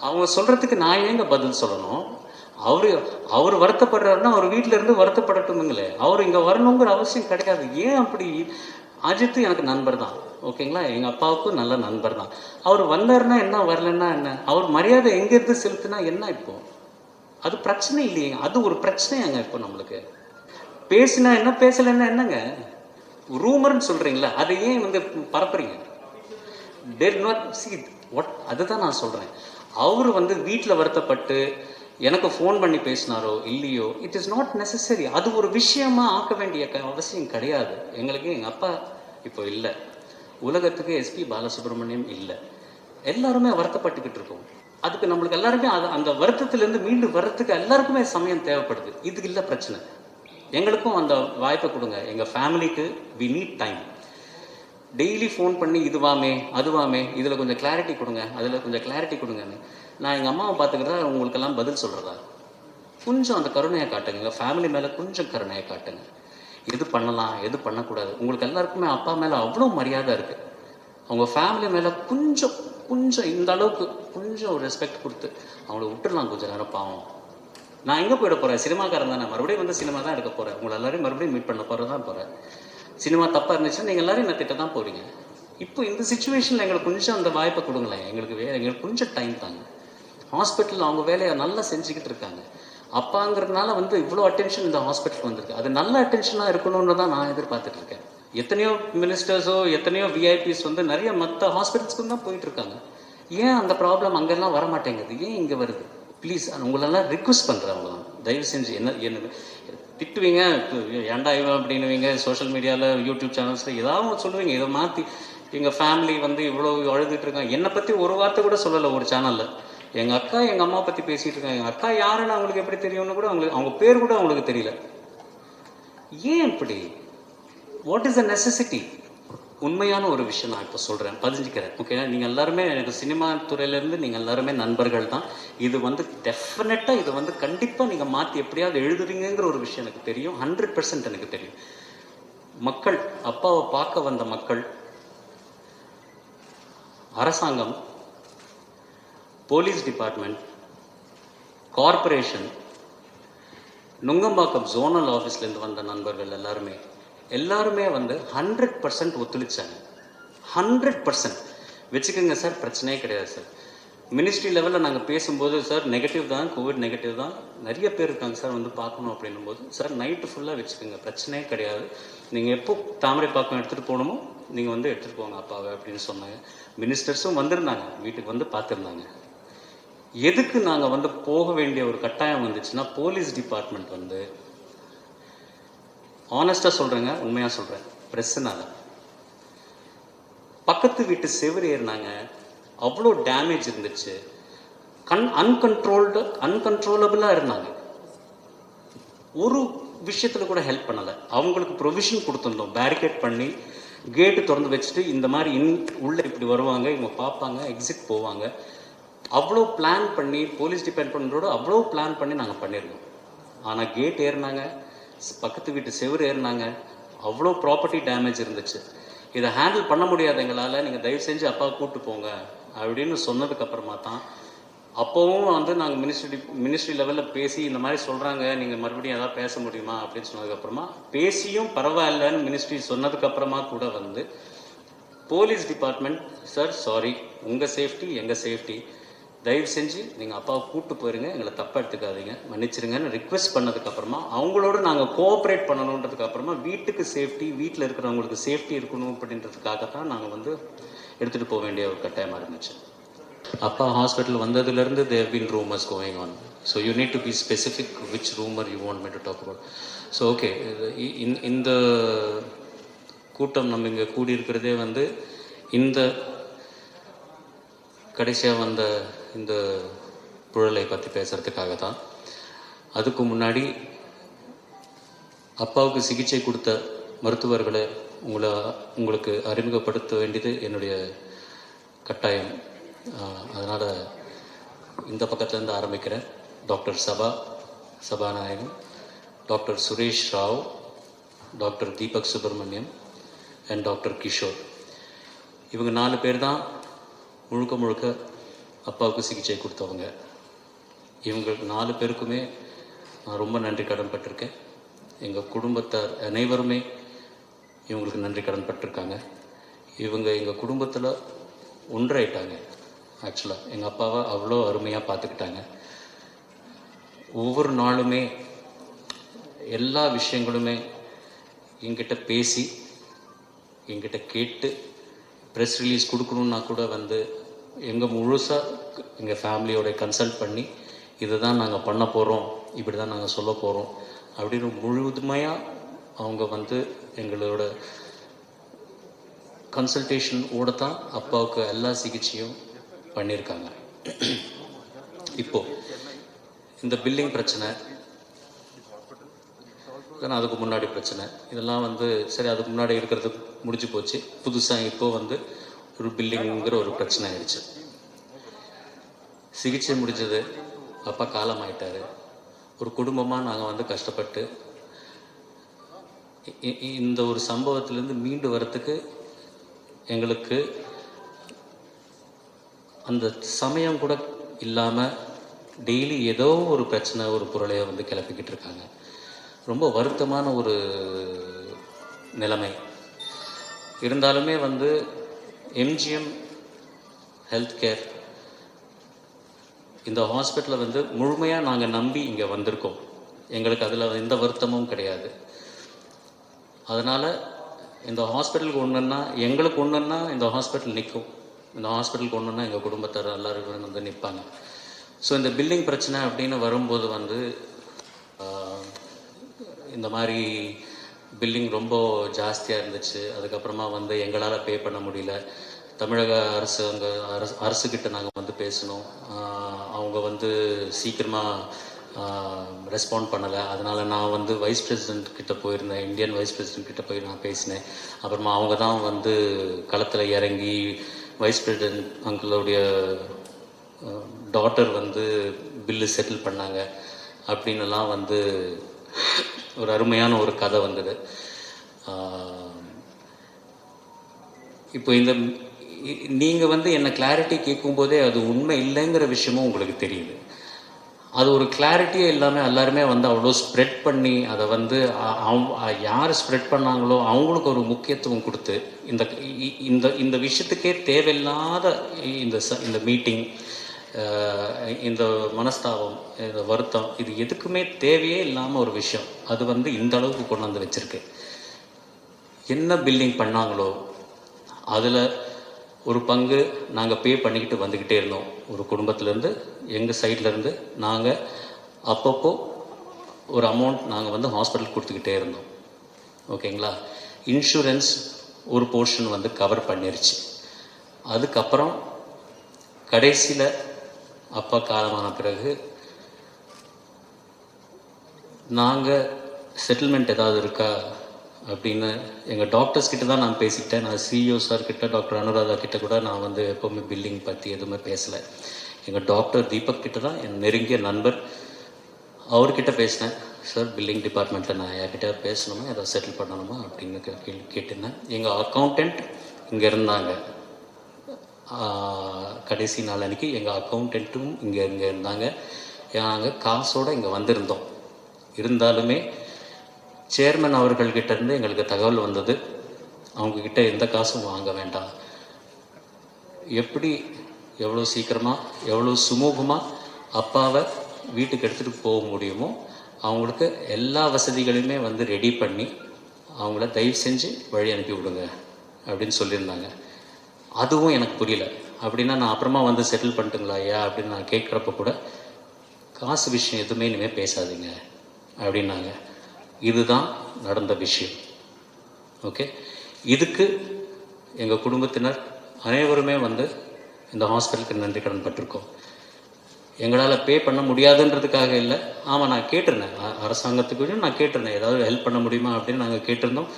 அவங்க சொல்கிறதுக்கு நான் ஏங்க பதில் சொல்லணும்? அவர் அவர் வருத்தப்படுறாருன்னா அவர் வீட்ல இருந்து வருத்தப்படட்டுமுங்களே அவர் இங்கே வரணுங்கிற அவசியம் கிடையாது ஏன் அப்படி? அஜித் எனக்கு நண்பர் தான் ஓகேங்களா? எங்கள் அப்பாவுக்கும் நல்ல நண்பர் தான் அவர் வந்தாருன்னா என்ன வரலன்னா என்ன? அவர் மரியாதை எங்கேருந்து செலுத்தினா என்ன இப்போ? அது பிரச்சனை இல்லையே அது ஒரு பிரச்சனையாங்க இப்போ நம்மளுக்கு. பேசினா என்ன பேசலைன்னா என்னங்க? ரூமர்னு சொல்கிறீங்களா அதை ஏன் வந்து பரப்புறீங்க? டெட் நாட் சி வாட் அதுதான் நான் சொல்கிறேன் அவர் வந்து வீட்டில் வருத்தப்பட்டு எனக்கு ஃபோன் பண்ணி பேசினாரோ இல்லையோ இட் இஸ் நாட் நெசசரி அது ஒரு விஷயமா ஆக்க வேண்டிய க- அவசியம் கிடையாது. எங்களுக்கு எங்கள் அப்பா இப்போ இல்லை. உலகத்துக்கு எஸ்பி பாலசுப்ரமணியம் இல்லை. எல்லாருமே வருத்தப்பட்டுக்கிட்டு இருக்கோம். அதுக்கு நம்மளுக்கு எல்லாருமே அது அந்த வருத்தத்திலேருந்து மீண்டு வர்றதுக்கு எல்லாருக்குமே சமயம் தேவைப்படுது. இதுக்கு இல்லை பிரச்சனை. எங்களுக்கும் அந்த வாய்ப்பை கொடுங்க. எங்கள் ஃபேமிலிக்கு we need time daily phone பண்ணி இதுவாமே அதுவாமே இதில் கொஞ்சம் கிளாரிட்டி கொடுங்க அதில் கொஞ்சம் கிளாரிட்டி கொடுங்கன்னு நான் எங்கள் அம்மாவை பார்த்துக்கிறதா உங்களுக்கெல்லாம் பதில் சொல்கிறதா கொஞ்சம் அந்த கருணையை காட்டுங்க. எங்கள் ஃபேமிலி மேலே கொஞ்சம் கருணையை காட்டுங்க. எது பண்ணலாம் எது பண்ணக்கூடாது? உங்களுக்கு எல்லாருக்குமே அப்பா மேலே அவ்வளோ மரியாதை இருக்குது அவங்க ஃபேமிலி மேலே கொஞ்சம் கொஞ்சம் இந்த அளவுக்கு கொஞ்சம் ரெஸ்பெக்ட் கொடுத்து அவங்கள விட்டுடலாம் கொஞ்சம் நேரம் பாவம். நான் எங்கே போயிட போகிறேன் சினிமாக்காரன் தானே. மறுபடியும் வந்து சினிமா தான் எடுக்க போகிறேன் உங்களை எல்லாரையும் மறுபடியும் மீட் பண்ண போகிறதான் போகிறேன் சினிமா தப்பாக இருந்துச்சுன்னா நீங்கள் எல்லோரும் என்ன திட்ட தான் போகிறீங்க இப்போ இந்த சுச்சுவேஷனில் எங்களுக்கு கொஞ்சம் அந்த வாய்ப்பை கொடுங்களேன். எங்களுக்கு வேறு எங்களுக்கு கொஞ்சம் டைம் தாங்க. ஹாஸ்பிட்டலில் அவங்க வேலையை நல்லா செஞ்சுக்கிட்டு இருக்காங்க. அப்பாங்கிறதுனால வந்து இவ்வளோ அட்டென்ஷன் இந்த ஹாஸ்பிட்டலுக்கு வந்திருக்கு. அது நல்ல அட்டென்ஷனாக இருக்கணும்னு தான் நான் எதிர்பார்த்துட்டு இருக்கேன். எத்தனையோ மினிஸ்டர்ஸோ எத்தனையோ விஐபிஸ் வந்து நிறைய மற்ற ஹாஸ்பிட்டல்ஸ்க்கு தான் போயிட்டு இருக்காங்க. ஏன் அந்த ப்ராப்ளம் அங்கெல்லாம் வர மாட்டேங்குது ஏன் இங்கே வருது? ப்ளீஸ் உங்களெல்லாம் ரிக்வஸ்ட் பண்ணுறேன் அவங்களாம் தயவு செஞ்சு என்ன என்ன திட்டுவீங்க ஏன்டா இவன் அப்படின்னுவீங்க சோஷியல் மீடியாவில் யூடியூப் சேனல்ஸில் ஏதாவது சொல்லுவீங்க. இதை மாற்றி எங்கள் ஃபேமிலி வந்து இவ்வளோ அழுதுட்டு இருக்காங்க. என்னை பற்றி ஒரு வார்த்தை கூட சொல்லலை ஒரு சேனலில் எங்கள் அக்கா எங்கள் அம்மா பற்றி பேசிகிட்டு இருக்காங்க. எங்கள் அக்கா யாருன்னு அவங்களுக்கு எப்படி தெரியும்னு கூட அவங்களுக்கு அவங்க பேர் கூட அவங்களுக்கு தெரியல. ஏன் இப்படி? வாட் இஸ் த நெசசிட்டி உண்மையான ஒரு விஷயம் நான் இப்போ சொல்கிறேன் பதிஞ்சுக்கிறேன். ஓகே நீங்கள் எல்லாருமே எனக்கு சினிமா துறையிலேருந்து நீங்கள் எல்லாருமே நண்பர்கள் தான். இது வந்து டெஃபினட்டாக இதை வந்து கண்டிப்பாக நீங்கள் மாற்றி எப்படியாவது எழுதுறீங்கிற ஒரு விஷயம் எனக்கு தெரியும். ஹண்ட்ரட் பர்சன்ட் எனக்கு தெரியும். மக்கள் அப்பாவை பார்க்க வந்த மக்கள் அரசாங்கம் police department corporation Nungambakkam zonal ஆஃபீஸ்லேருந்து வந்த நண்பர்கள் எல்லாருமே எல்லாருமே வந்து ஹண்ட்ரட் பர்சன்ட் ஒத்துழைச்சாங்க. ஹண்ட்ரட் பர்சன்ட் வச்சுக்கோங்க சார் பிரச்சனையே கிடையாது சார். மினிஸ்ட்ரி லெவலில் நாங்கள் பேசும்போது சார் நெகட்டிவ் தான் கோவிட் நெகட்டிவ் தான். நிறைய பேர் இருக்காங்க சார் வந்து பார்க்கணும் அப்படின்னும் போது சார் நைட்டு ஃபுல்லாக வச்சுக்கோங்க பிரச்சனையே கிடையாது. நீங்கள் எப்போ தாமரை பாக்கம் எடுத்துகிட்டு போகணுமோ நீங்கள் வந்து எடுத்துகிட்டு போங்க அப்பாவை அப்படின்னு சொன்னாங்க. மினிஸ்டர்ஸும் வந்திருந்தாங்க வீட்டுக்கு வந்து பார்த்துருந்தாங்க. எதுக்கு நாங்கள் வந்து போக வேண்டிய ஒரு கட்டாயம் வந்துச்சுன்னா போலீஸ் டிபார்ட்மெண்ட் வந்து ஆனஸ்டாக சொல்கிறேங்க உண்மையாக சொல்கிறேன் ப்ரெஸ்ஸுனால பக்கத்து வீட்டு செவுரு ஏறினாங்க. அவ்வளோ டேமேஜ் இருந்துச்சு. கண் அன்கண்ட்ரோல்டு அன்கண்ட்ரோலபிளாக இருந்தாங்க. ஒரு விஷயத்தில் கூட ஹெல்ப் பண்ணலை. அவங்களுக்கு ப்ரொவிஷன் கொடுத்துருந்தோம். பேரிகேட் பண்ணி கேட்டு திறந்து வச்சுட்டு இந்த மாதிரி இன் உள்ளே இப்படி வருவாங்க இவங்க பார்ப்பாங்க எக்ஸிட் போவாங்க. அவ்வளோ பிளான் பண்ணி போலீஸ் டிபார்ட்மெண்ட்டோட அவ்வளோ பிளான் பண்ணி நாங்கள் பண்ணியிருந்தோம் ஆனால் கேட் ஏறினாங்க. பக்கத்து வீட்டு செவுரு ஏறினாங்க. அவ்வளோ ப்ராப்பர்ட்டி டேமேஜ் இருந்துச்சு. இதை ஹேண்டில் பண்ண முடியாது எங்களால் நீங்கள் தயவு செஞ்சு அப்பாவை கூப்பிட்டு போங்க அப்படின்னு சொன்னதுக்கப்புறமா தான் அப்போவும் வந்து நாங்கள் மினிஸ்ட்ரி மினிஸ்ட்ரி லெவலில் பேசி இந்த மாதிரி சொல்கிறாங்க நீங்கள் மறுபடியும் எதாவது பேச முடியுமா அப்படின்னு சொன்னதுக்கப்புறமா பேசியும் பரவாயில்லன்னு மினிஸ்ட்ரி சொன்னதுக்கப்புறமா கூட வந்து போலீஸ் டிபார்ட்மெண்ட் சார் சாரி உங்கள் சேஃப்டி எங்கள் சேஃப்டி தயவு செஞ்சு நீங்கள் அப்பாவை கூப்பிட்டு போயிருங்க. எங்களை தப்பாக எடுத்துக்காதீங்க. மன்னிச்சிருங்கன்னு ரிக்வெஸ்ட் பண்ணதுக்கப்புறமா அவங்களோட நாங்கள் கோஆப்ரேட் பண்ணணுன்றதுக்கு அப்புறமா வீட்டுக்கு சேஃப்டி வீட்டில் இருக்கிறவங்களுக்கு சேஃப்டி இருக்கணும் அப்படின்றதுக்காக தான் நாங்கள் வந்து எடுத்துகிட்டு போக வேண்டிய ஒரு கட்டாயமாக இருந்துச்சு. அப்பா ஹாஸ்பிட்டல் வந்ததுலேருந்து there've been rumours going on so you need to be specific which rumour you want me to talk about so okay இந்த கூட்டம் நம்ம இங்கே கூடியிருக்கிறதே வந்து இந்த கடைசியாக வந்த இந்த புழலை பற்றி பேசுகிறதுக்காக தான் அதுக்கு முன்னாடி அப்பாவுக்கு சிகிச்சை கொடுத்த மருத்துவர்களை உங்களை உங்களுக்கு அறிமுகப்படுத்த வேண்டியது என்னுடைய கட்டாயம். அதனால் இந்த பக்கத்துலேருந்து ஆரம்பிக்கிறேன். Doctor Saba Sabanayagan. Doctor Suresh Rao doctor Deepak Subramaniam and doctor Kishore. இவங்க நாலு பேர் தான் முழுக்க முழுக்க அப்பாவுக்கு சிகிச்சை கொடுத்தவங்க. இவங்க நாலு பேருக்குமே நான் ரொம்ப நன்றி கடன் பட்டிருக்கேன். எங்கள் குடும்பத்தார் அனைவருமே இவங்களுக்கு நன்றி கடன் பட்டிருக்காங்க. இவங்க எங்கள் குடும்பத்தில் ஒன்றாயிட்டாங்க. ஆக்சுவலாக எங்கள் அப்பாவை அவ்வளோ அருமையாக பார்த்துக்கிட்டாங்க. ஒவ்வொரு நாளுமே எல்லா விஷயங்களுமே என்கிட்ட பேசி என்கிட்ட கேட்டு ப்ரெஸ் ரிலீஸ் கொடுக்கணுன்னா கூட வந்து எங்கள் முழுசாக எங்கள் ஃபேமிலியோட கன்சல்ட் பண்ணி இதுதான் நாங்கள் பண்ண போகிறோம் இப்படி தான் நாங்கள் சொல்ல போகிறோம் அப்படின்னு முழுமையாக அவங்க வந்து எங்களோட கன்சல்டேஷன் ஓட தான் அப்பாவுக்கு எல்லா சிகிச்சையும் பண்ணியிருக்காங்க. இப்போ இந்த பில்லிங் பிரச்சனை இல்லைன்னா அதுக்கு முன்னாடி பிரச்சனை இதெல்லாம் வந்து சரி அதுக்கு முன்னாடி இருக்கிறது முடிஞ்சு போச்சு. புதுசாக இப்போ வந்து ஒரு பில்லிங்கிற ஒரு பிரச்சனை ஆயிடுச்சு. சிகிச்சை முடிஞ்சது. அப்பா காலமாயிட்டார். ஒரு குடும்பமாக நாங்கள் வந்து கஷ்டப்பட்டு இந்த ஒரு சம்பவத்திலேருந்து மீண்டு வரத்துக்கு எங்களுக்கு அந்த சமயம் கூட இல்லாமல் டெய்லி ஏதோ ஒரு பிரச்சனை ஒரு பொருளையை வந்து கிளப்பிக்கிட்டு இருக்காங்க. ரொம்ப வருத்தமான ஒரு நிலைமை. இருந்தாலுமே வந்து எம்ஜிஎம் ஹெல்த் கேர் இந்த ஹாஸ்பிட்டலை வந்து முழுமையாக நாங்கள் நம்பி இங்கே வந்திருக்கோம். எங்களுக்கு அதில் எந்த வருத்தமும் கிடையாது. அதனால் இந்த ஹாஸ்பிட்டலுக்கு ஒன்றுன்னா எங்களுக்கு ஒன்றுன்னா இந்த ஹாஸ்பிட்டல் நிற்கும் இந்த ஹாஸ்பிட்டலுக்கு ஒன்றுன்னா எங்கள் குடும்பத்தார் எல்லாரும் வந்து நிற்பாங்க ஸோ இந்த பில்லிங் பிரச்சனை அப்படின்னு வரும்போது வந்து இந்த மாதிரி பில்லிங் ரொம்ப ஜாஸ்தியாக இருந்துச்சு. அதுக்கப்புறமா வந்து எங்களால் பே பண்ண முடியல. தமிழக அரசு அங்கே அரசு அரசுக்கிட்ட நாங்கள் வந்து பேசினோம் அவங்க வந்து சீக்கிரமாக ரெஸ்பாண்ட் பண்ணலை. அதனால் நான் வந்து வைஸ் பிரசிடென்ட் கிட்ட போயிருந்தேன். இந்தியன் வைஸ் பிரசிடென்ட் கிட்ட போய் நான் பேசினேன். அப்புறமா அவங்க தான் வந்து களத்தில் இறங்கி வைஸ் பிரசிடென்ட் அங்கிளுடைய டாட்டர் வந்து பில்லு செட்டில் பண்ணாங்க. அப்படின்னுலாம் வந்து ஒரு அருமையான ஒரு கதை வந்தது. இப்போ இந்த நீங்கள் வந்து என்ன கிளாரிட்டி கேட்கும்போதே அது உண்மை இல்லைங்கிற விஷயமும் உங்களுக்கு தெரியுது. அது ஒரு கிளாரிட்டியே இல்லாமல் எல்லாருமே வந்து அவ்வளோ ஸ்ப்ரெட் பண்ணி அதை வந்து அவங்க- யார் ஸ்ப்ரெட் பண்ணாங்களோ அவங்களுக்கு ஒரு முக்கியத்துவம் கொடுத்து இந்த இந்த இந்த விஷயத்துக்கே தேவையில்லாத இந்த ச- இந்த மீட்டிங் இந்த மனஸ்தாபம் இந்த வருத்தம் இது எதுக்குமே தேவையே இல்லாமல் ஒரு விஷயம். அது வந்து இந்த அளவுக்கு கொண்டு வந்து என்ன பில்டிங் பண்ணாங்களோ அதில் ஒரு பங்கு நாங்கள் பே பண்ணிக்கிட்டு வந்துக்கிட்டே இருந்தோம். ஒரு குடும்பத்திலேருந்து எங்கள் சைட்லேருந்து நாங்கள் அப்பப்போ ஒரு அமௌண்ட் நாங்கள் வந்து ஹாஸ்பிட்டல் கொடுத்துக்கிட்டே இருந்தோம். ஓகேங்களா? இன்சூரன்ஸ் ஒரு போர்ஷன் வந்து கவர் பண்ணிருச்சு. அதுக்கப்புறம் கடைசியில் அப்பா காலமான பிறகு நாங்கள் செட்டில்மெண்ட் ஏதாவது இருக்கா? அப்படின்னு எங்கள் டாக்டர்ஸ் கிட்ட தான் நான் பேசிக்கிட்டேன். நான் சிஇஓ சார் கிட்ட டாக்டர் அனுராதா கிட்ட கூட நான் வந்து எப்போவுமே பில்லிங் பற்றி எதுவுமே பேசலை. எங்கள் டாக்டர் தீபக் கிட்ட தான் என் நெருங்கிய நண்பர். அவர்கிட்ட பேசினேன். சார் பில்லிங் டிபார்ட்மெண்ட்டில் நான் யார்கிட்ட பேசணுமா? ஏதாவது செட்டில் பண்ணணுமா? அப்படின்னு கேள்வி கேட்டிருந்தேன். எங்கள் அக்கௌண்டண்ட் இங்கே இருந்தாங்க. கடைசி நாள் அன்றைக்கி எங்கள் அக்கௌண்டண்ட்டும் இங்கே இங்கே இருந்தாங்க. நாங்கள் காசோடு இங்கே வந்திருந்தோம். இருந்தாலுமே சேர்மன் அவர்கள்கிட்ட இருந்து எங்களுக்கு தகவல் வந்தது. அவங்கக்கிட்ட எந்த காசும் வாங்க வேண்டாம். எப்படி எவ்வளோ சீக்கிரமாக எவ்வளோ சுமூகமாக அப்பாவை வீட்டுக்கு எடுத்துகிட்டு போக முடியுமோ அவங்களுக்கு எல்லா வசதிகளையுமே வந்து ரெடி பண்ணி அவங்கள தயவு செஞ்சு வழி அனுப்பி விடுங்க அப்படின்னு சொல்லியிருந்தாங்க. அதுவும் எனக்கு புரியல. அப்படின்னா நான் அப்புறமா வந்து செட்டில் பண்ணிட்டுங்களா ஐயா அப்படின்னு நான் கேட்குறப்ப கூட காசு விஷயம் எதுவுமே இனிமேல் பேசாதீங்க அப்படின்னாங்க. இதுதான் நடந்த விஷயம். ஓகே இதுக்கு எங்கள் குடும்பத்தினர் அனைவருமே வந்து இந்த ஹாஸ்பிட்டலுக்கு நன்றி கடன் பட்டிருக்கோம். எங்களால் பே பண்ண முடியாதுன்றதுக்காக இல்லை. ஆமாம் நான் கேட்டிருந்தேன். அரசாங்கத்துக்கு நான் கேட்டிருந்தேன். ஏதாவது ஹெல்ப் பண்ண முடியுமா அப்படின்னு நாங்கள் கேட்டிருந்தோம்.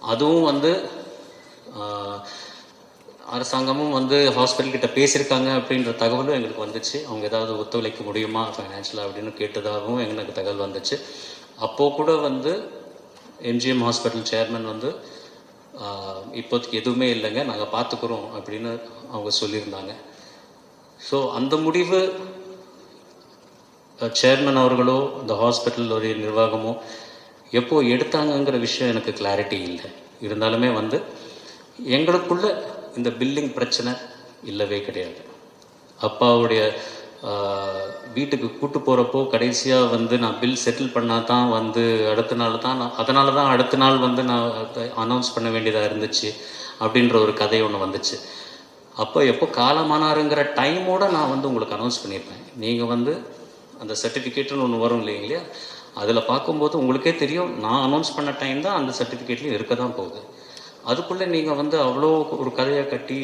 அதுவும் வந்து அரசாங்கமும் வந்து ஹாஸ்பிட்டல் கிட்ட பேசியிருக்காங்க அப்படின்ற தகவலும் எங்களுக்கு வந்துச்சு. அவங்க ஏதாவது ஒத்துழைக்க முடியுமா ஃபைனான்ஷியலாக அப்படின்னு கேட்டதாகவும் எங்களுக்கு தகவல் வந்துச்சு. அப்போது கூட வந்து எம்ஜிஎம் ஹாஸ்பிட்டல் சேர்மன் வந்து இப்போதைக்கு எதுவுமே இல்லைங்க நாங்கள் பார்த்துக்குறோம் அப்படின்னு அவங்க சொல்லியிருந்தாங்க. ஸோ அந்த முடிவு சேர்மன் அவர்களோ இந்த ஹாஸ்பிட்டலுடைய நிர்வாகமோ எப்போ எடுத்தாங்கங்கிற விஷயம் எனக்கு கிளாரிட்டி இல்லை. இருந்தாலுமே வந்து எங்களுக்குள்ள இந்த பில்லிங் பிரச்சனை இல்லவே கிடையாது. அப்பாவுடைய வீட்டுக்கு கூட்டு போகிறப்போ கடைசியாக வந்து நான் பில் செட்டில் பண்ணால் தான் வந்து அடுத்த நாள் தான் நான் அதனால தான் அடுத்த நாள் வந்து நான் அனௌன்ஸ் பண்ண வேண்டியதாக இருந்துச்சு அப்படின்ற ஒரு கதை ஒன்று வந்துச்சு. அப்போ எப்போ காலமானாருங்கிற டைமோட நான் வந்து உங்களுக்கு அனௌன்ஸ் பண்ணியிருப்பேன். நீங்கள் வந்து அந்த சர்டிஃபிகேட்டுன்னு ஒன்று வரும் இல்லைங்களா அதில் பார்க்கும்போது உங்களுக்கே தெரியும் நான் அனௌன்ஸ் பண்ண டைம் தான் அந்த சர்டிஃபிகேட்லேயும் இருக்க தான் போகுது. அதுக்குள்ளே நீங்கள் வந்து அவ்வளோ ஒரு கதையை கட்டி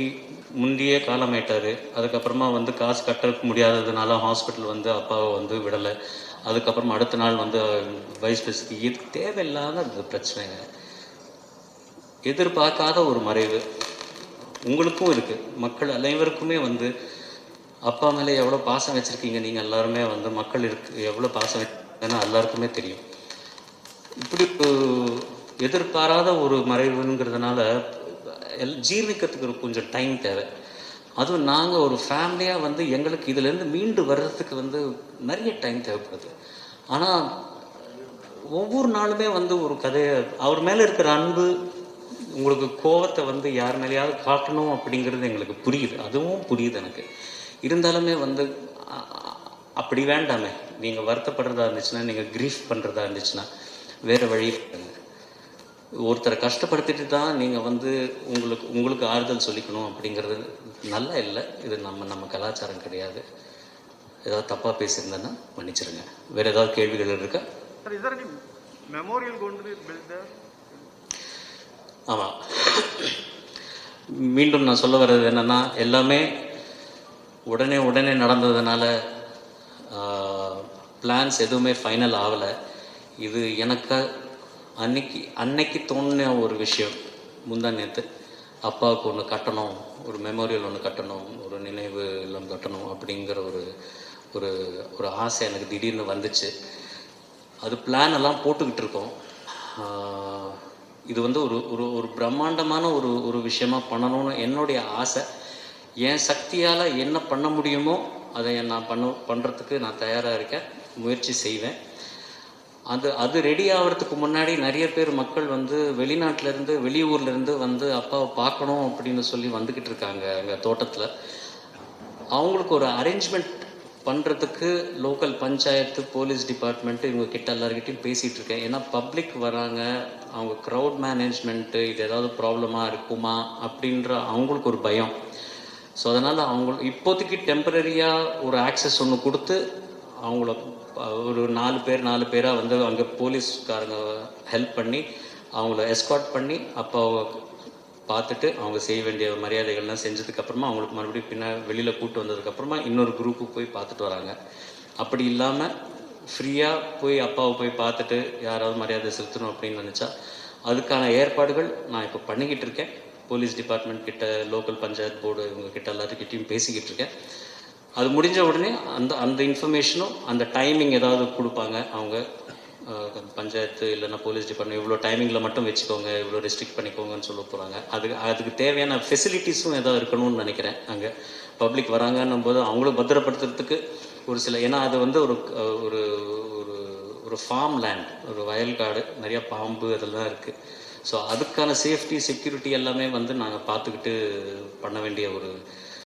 முந்தையே காலமாயிட்டாரு அதுக்கப்புறமா வந்து காசு கட்ட முடியாததுனால ஹாஸ்பிட்டல் வந்து அப்பாவை வந்து விடலை. அதுக்கப்புறம் அடுத்த நாள் வந்து வைஸ் பிரசிக்கு இது தேவையில்லாத அந்த பிரச்சனைங்க. எதிர்பார்க்காத ஒரு மறைவு. உங்களுக்கும் இருக்குது மக்கள் அனைவருக்குமே வந்து அப்பா மேலே எவ்வளோ பாசம் வச்சுருக்கீங்க? நீங்கள் எல்லாருமே வந்து மக்கள் இருக்கு. எவ்வளோ பாசம் வச்சிருக்கீங்கன்னா எல்லாருக்குமே தெரியும். இப்படி எதிர்பாராத ஒரு மறைவுங்கிறதுனால எல் ஜீர்ணிக்கிறதுக்கு ஒரு கொஞ்சம் டைம் தேவை. அதுவும் நாங்கள் ஒரு ஃபேமிலியாக வந்து எங்களுக்கு இதுலேருந்து மீண்டு வர்றதுக்கு வந்து நிறைய டைம் தேவைப்படுது. ஆனால் ஒவ்வொரு நாளுமே வந்து ஒரு கதையை அவர் மேலே இருக்கிற அன்பு உங்களுக்கு கோவத்தை வந்து யார் மேலேயாவது காட்டணும் அப்படிங்கிறது எங்களுக்கு புரியுது. அதுவும் புரியுது எனக்கு. இருந்தாலுமே வந்து அப்படி வேண்டாமே. நீங்கள் வருத்தப்படுறதா இருந்துச்சுன்னா நீங்கள் க்ரீஃப் பண்ணுறதா இருந்துச்சுன்னா வேறு வழி ஒருத்தரை கஷ்டப்படுத்திட்டு தான் நீங்கள் வந்து உங்களுக்கு உங்களுக்கு ஆறுதல் சொல்லிக்கணும் அப்படிங்கிறது நல்லா இல்லை. இது நம்ம நம்ம கலாச்சாரம் கிடையாது. ஏதாவது தப்பாக பேசியிருந்தேன்னா மன்னிச்சிருங்க. வேறு ஏதாவது கேள்விகள் இருக்கா? built there? ஆமாம் மீண்டும் நான் சொல்ல வர்றது என்னன்னா எல்லாமே உடனே உடனே நடந்ததுனால பிளான்ஸ் எதுவுமே ஃபைனல் ஆகலை. இது எனக்கு அன்னைக்கு அன்னைக்கு தோணின ஒரு விஷயம். முந்தா நேற்று அப்பாவுக்கு ஒன்று கட்டணும் ஒரு மெமோரியல் ஒன்று கட்டணும் ஒரு நினைவு இல்லம் கட்டணும் அப்படிங்கிற ஒரு ஒரு ஒரு ஆசை எனக்கு திடீர்னு வந்துச்சு. அது பிளான் எல்லாம் போட்டுக்கிட்டு இருக்கோம். இது வந்து ஒரு ஒரு ஒரு பிரம்மாண்டமான ஒரு ஒரு விஷயமா பண்ணணும்னு என்னுடைய ஆசை. என் சக்தியால் என்ன பண்ண முடியுமோ அதை நான் பண்ண பண்ணுறதுக்கு நான் தயாராக இருக்கேன் முயற்சி செய்வேன். அது அது ரெடி ஆகிறதுக்கு முன்னாடி நிறைய பேர் மக்கள் வந்து வெளிநாட்டிலேருந்து வெளியூர்லேருந்து வந்து அப்பாவை பார்க்கணும் அப்படின்னு சொல்லி வந்துக்கிட்டு இருக்காங்க எங்கள் தோட்டத்தில். அவங்களுக்கு ஒரு அரேஞ்ச்மெண்ட் பண்ணுறதுக்கு லோக்கல் பஞ்சாயத்து போலீஸ் டிபார்ட்மெண்ட்டு இவங்க கிட்ட எல்லாருக்கிட்டையும் பேசிகிட்டு இருக்கேன். ஏன்னா பப்ளிக் வராங்க அவங்க க்ரௌட் மேனேஜ்மெண்ட்டு இது ஏதாவது ப்ராப்ளமாக இருக்குமா அப்படின்ற அவங்களுக்கு ஒரு பயம். ஸோ அதனால் அவங்க இப்போதைக்கு டெம்பரரியாக ஒரு ஆக்சஸ் ஒன்று கொடுத்து அவங்கள ஒரு நாலு பேர் நாலு பேராக வந்து அங்கே போலீஸ்காரங்க ஹெல்ப் பண்ணி அவங்கள எஸ்கார்ட் பண்ணி அப்பாவை பார்த்துட்டு அவங்க செய்ய வேண்டிய மரியாதைகள்லாம் செஞ்சதுக்கப்புறமா அவங்களுக்கு மறுபடியும் பின்னா வெளியில் கூட்டு வந்ததுக்கப்புறமா இன்னொரு குரூப்பு போய் பார்த்துட்டு வராங்க. அப்படி இல்லாமல் ஃப்ரீயாக போய் அப்பாவை போய் பார்த்துட்டு யாராவது மரியாதை செலுத்தணும் அப்படின்னு நினச்சா அதுக்கான ஏற்பாடுகள் நான் இப்போ பண்ணிக்கிட்டு இருக்கேன். போலீஸ் டிபார்ட்மெண்ட் கிட்ட லோக்கல் பஞ்சாயத்து போர்டு இவங்க கிட்ட எல்லாத்துக்கிட்டையும் பேசிக்கிட்டு இருக்கேன். அது முடிஞ்ச உடனே அந்த அந்த இன்ஃபர்மேஷனும் அந்த டைமிங் ஏதாவது கொடுப்பாங்க. அவங்க பஞ்சாயத்து இல்லைன்னா போலீஸ் டிபார்ட்மெண்ட் இவ்வளோ டைமிங்கில் மட்டும் வச்சுக்கோங்க இவ்வளோ ரெஸ்ட்ரிக்ட் பண்ணிக்கோங்கன்னு சொல்ல போகிறாங்க அதுக்கு அதுக்கு தேவையான ஃபெசிலிட்டிஸும் ஏதாவது இருக்கணும்னு நினைக்கிறேன். அங்கே பப்ளிக் வராங்கன்னும் போது அவங்களும் பத்திரப்படுத்துறதுக்கு ஒரு சில ஏன்னா அது வந்து ஒரு ஒரு ஒரு ஒரு ஃபார்ம் லேண்ட் ஒரு வயல்காடு நிறையா பாம்பு அதெல்லாம் இருக்குது ஸோ அதுக்கான சேஃப்டி செக்யூரிட்டி எல்லாமே வந்து நாங்கள் பார்த்துக்கிட்டு பண்ண வேண்டிய ஒரு